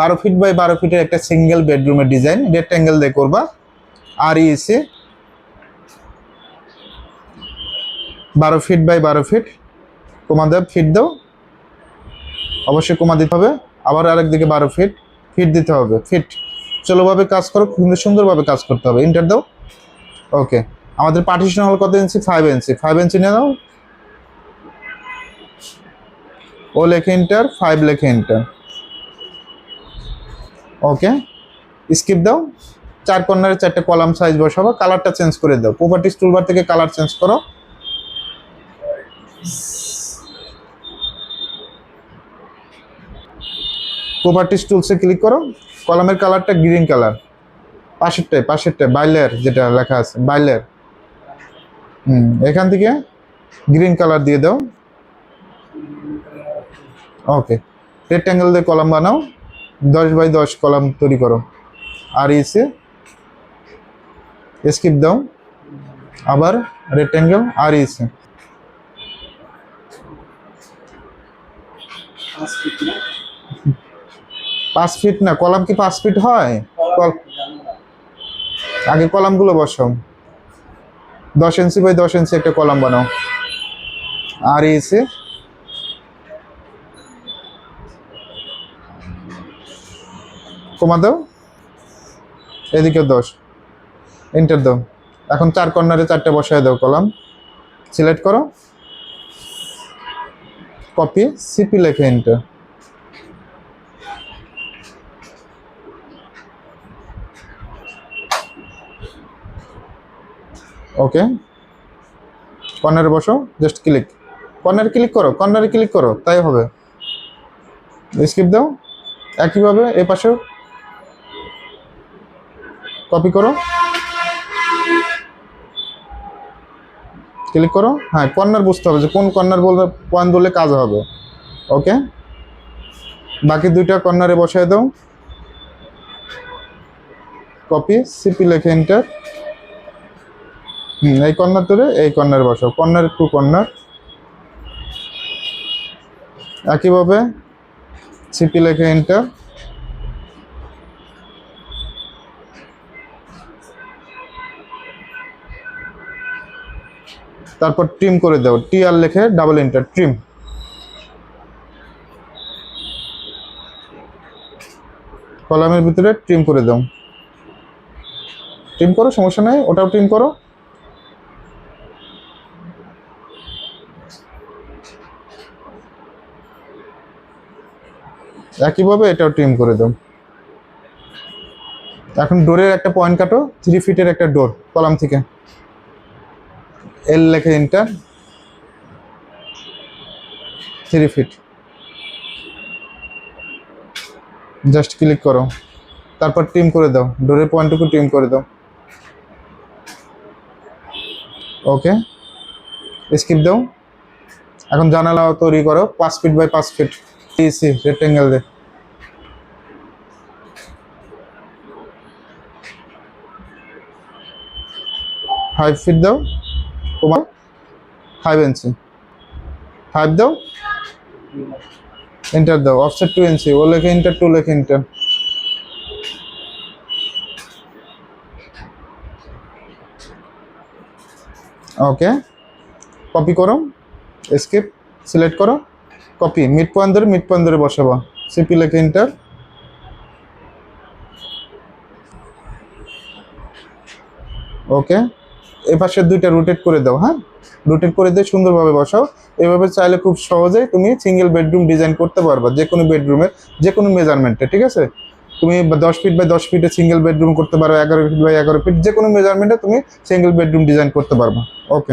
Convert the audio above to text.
বারো feet by বারো ফিটের একটা সিঙ্গেল বেডরুমের ডিজাইন রেক্ট্যাঙ্গেল দিয়ে করবা। আর ইসি বারো ফিট বাই বারো ফিট কমা দেব ফিট দাও। অবশ্যই কমা দিতে হবে। আবার আরেক দিকে বারো ফিট ফিট দিতে হবে। ফিট চলোভাবে কাজ করো, কিন্তু সুন্দরভাবে কাজ করতে হবে। ইন্টার দাও। ওকে আমাদের পার্টিশন হল কত inch five inch five inch নিয়ে দাও ও লেখে ইন্টার ফাইভ লেখে ইন্টার ওকে স্কিপ দাও। চার কর্নারে চারটে কলাম সাইজ বসাবো কালারটা চেঞ্জ করে দাও। প্রপার্টিস টুলবার থেকে কালার চেঞ্জ করো। প্রপার্টিস টুলসে ক্লিক করো। কলামের কালারটা গ্রিন কালার পাশেরটায় পাশেরটায় বাইলের যেটা লেখা আছে বাইলের হুম, এখান থেকে গ্রিন কালার দিয়ে দাও। ওকে রেক্ট্যাঙ্গেল দিয়ে কলাম বানাও। দশ বাই দশ কলাম তৈরি করো। আর ইসে স্কিপ দাও। আবার রেক্ট্যাঙ্গেল আর ইসে পাঁচ ফিট না? কলাম কি পাঁচ ফিট হয়? আগে কলামগুলো বসাও। দশ ইঞ্চি বাই দশ ইঞ্চি একটা কলাম বানাও। আর ইসে কমা দাও। এদিকে দশ। এন্টার দাও। এখন চার কর্নারে চারটে বসায় দাও কলাম। সিলেক্ট করো। কপি সিপি লেখে এন্টার ওকে কর্নারে বসো জাস্ট ক্লিক কর্নারে ক্লিক করো কর্নারে ক্লিক করো, তাই হবে। স্কিপ দাও। একইভাবে এ পাশেও কপি করো। ক্লিক করো। হ্যাঁ কর্নার বুঝতে হবে যে কোন কর্নার বললে পয়েন্ট বললে কাজ হবে। ওকে বাকি দুইটা কর্নারে বসায় দাও। কপি সিপি লেখে এন্টার হুম, এই কর্নার ধরে এই কর্নারে বসাও। কর্নার টু কর্নার একইভাবে সিপি লেখে এন্টার তারপর ট্রিম করে দাও টি আর লেখে ডাবল এন্টার ট্রিম কলামের ভিতরে ট্রিম করে দাও। ট্রিম করো, সমস্যা নাই, ওটাও ট্রিম করো। একইভাবে এটাও ট্রিম করে দাও। এখন ডোরের একটা পয়েন্ট কাটো থ্রি ফিটের একটা ডোর কলাম থেকে। এল লেখে enter. Three feet. Just click করো। তারপর টিম করে দাও। ডোরের পয়েন্টটুকু টিম করে দাও। ওকে। স্কিপ দাও। এখন জানালা তৈরি করো। পাঁচ ফিট বাই পাঁচ ফিট। ইসি, রেক্টেঙ্গেল দিয়ে। ফাইভ ফিট দাও। তোমার ফাইভ ইঞ্চি ফাইভ দাও। এন্টার দাও। অফসেট টু ইঞ্চি ও লেখে ইন্টার টু লেখে ইন্টার ওকে কপি করো। স্কিপ সিলেক্ট করো। কপি মিড পয়েন্ট ধরে মিড পয়েন্ট ধরে বসাবো। সিপি লেখে ইন্টার ওকে এ পাশে দুইটা রোটেট করে দাও হ্যাঁ? রোটেট করে দিয়ে সুন্দরভাবে বসাও। এভাবে চাইলে খুব সহজেই তুমি সিঙ্গেল বেডরুম ডিজাইন করতে পারবা, যে কোনো বেডরুমের যে কোনো মেজারমেন্টে ঠিক আছে? তুমি দশ ফিট বাই দশ ফিটে সিঙ্গেল বেডরুম করতে পারো, এগারো ফিট বাই এগারো ফিট যে কোনো মেজারমেন্টে তুমি সিঙ্গেল বেডরুম ডিজাইন করতে পারবা। ওকে